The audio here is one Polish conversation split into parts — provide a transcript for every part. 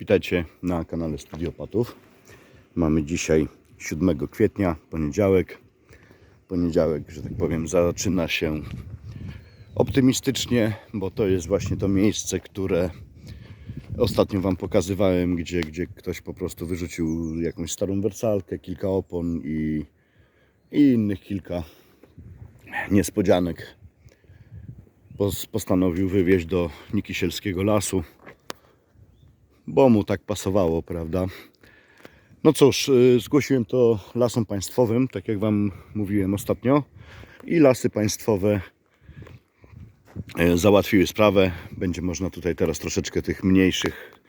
Witajcie na kanale Studiopatów. Mamy dzisiaj 7 kwietnia, poniedziałek. Poniedziałek, że tak powiem, zaczyna się optymistycznie, bo to jest właśnie to miejsce, które ostatnio Wam pokazywałem, gdzie, gdzie ktoś po prostu wyrzucił jakąś starą wersalkę, kilka opon i, i innych kilka niespodzianek. Pos- Postanowił wywieźć do Nikisielskiego lasu bo mu tak pasowało, prawda? No cóż, y, zgłosiłem to lasom państwowym, tak jak Wam mówiłem ostatnio, i lasy państwowe y, załatwiły sprawę. Będzie można tutaj teraz troszeczkę tych mniejszych,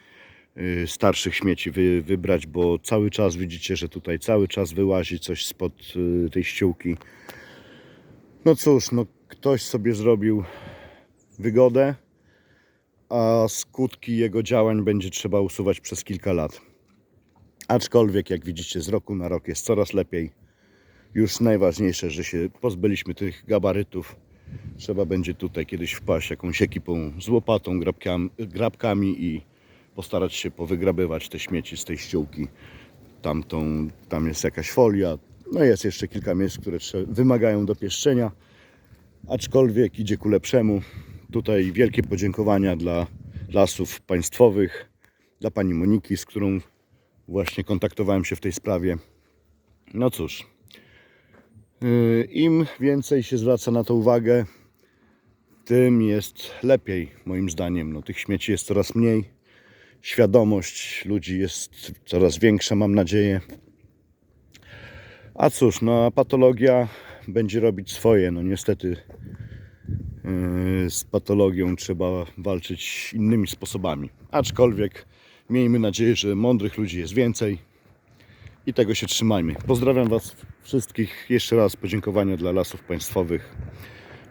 y, starszych śmieci wy, wybrać, bo cały czas widzicie, że tutaj cały czas wyłazi coś spod tej ściółki. No cóż, no ktoś sobie zrobił wygodę, a skutki jego działań będzie trzeba usuwać przez kilka lat. Aczkolwiek, jak widzicie, z roku na rok jest coraz lepiej. Już najważniejsze, że się pozbyliśmy tych gabarytów. Trzeba będzie tutaj kiedyś wpaść jakąś ekipą z łopatą, grabkami, grabkami i postarać się powygrabywać te śmieci z tej ściółki. Tamtą, tam jest jakaś folia. No jest jeszcze kilka miejsc, które wymagają dopieszczenia. Aczkolwiek idzie ku lepszemu. Tutaj wielkie podziękowania dla lasów państwowych, dla pani Moniki, z którą właśnie kontaktowałem się w tej sprawie. No cóż, yy, im więcej się zwraca na to uwagę, tym jest lepiej, moim zdaniem. No, tych śmieci jest coraz mniej, świadomość ludzi jest coraz większa, mam nadzieję. A cóż, no patologia będzie robić swoje. No niestety z patologią trzeba walczyć innymi sposobami. Aczkolwiek miejmy nadzieję, że mądrych ludzi jest więcej i tego się trzymajmy. Pozdrawiam Was wszystkich. Jeszcze raz podziękowania dla lasów państwowych.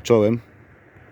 Czołem.